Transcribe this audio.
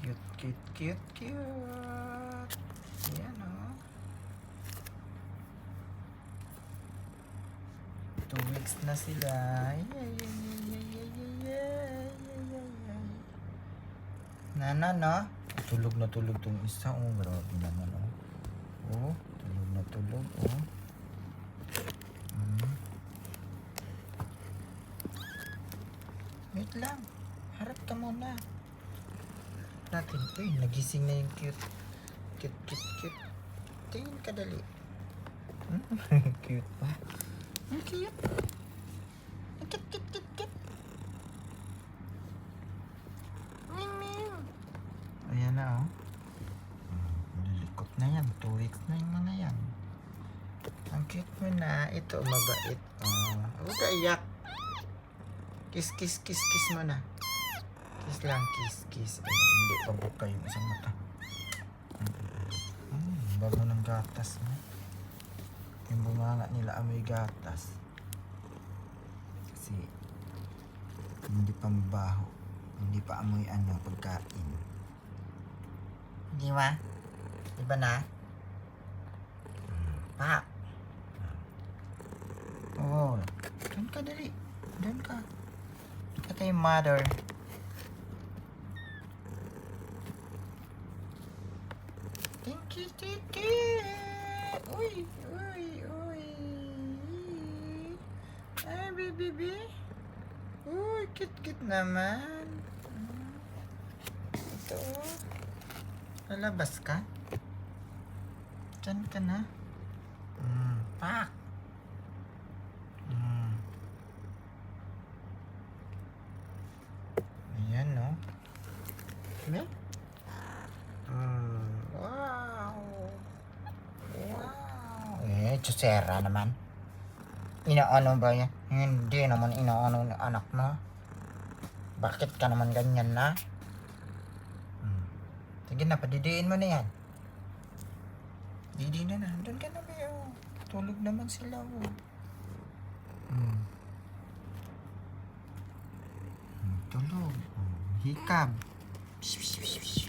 Cute, cute, cute, cute. Ayan o. Oh. Two weeks na sila. Yay, yay, yay, yay, yay, yay, yay, yay. Na, na, na. Tulog na tulog tong isa. Oh, grabe naman o. Oh. tulog na tulog. Oh. Hmm. Wait lang. Harap ka muna. Natin. Uy, nagising na yung cute. Cute, cute, cute. Tingin ka dali. Hmm? cute pa. Ang cute. Ang cute, cute, cute, cute. Meow, meow. Ayan na, oh. Lilikot na yan. Two weeks na yung mga yan. Ang cute mo na. Ito, mabait. Oh, huwag ka iyak. Kiss, kiss, kiss, kiss mo na. Kiss lang, kiss, kiss. Ay, hindi pa buka yung isang mata. Hmm, bago ng gatas mo. Yung bunganga nila amoy gatas. Kasi hindi pa mabaho. Hindi pa amoy ano, pagkain. Di ba? Di ba na? Oo. Oh, doon ka dali. Doon ka. Doon ka kay mother. Uy, uy, uy. Baby, baby. Uy, cute-cute naman. Hmm. Ito. oh. Lalabas ka? Diyan ka na. Hmm, pak. Hmm. Ayan, no? Ano? Hmm, wow. Chusera naman. Inaano ba yan? Hindi naman inaano ng anak mo. Bakit ka naman ganyan na? Hmm. Sige na, padidiin mo na yan. Didi na na. Doon ka na, Beo. Tulog naman sila, oh. Hmm. Hmm, Tulog. Oh, Hikab. Psh,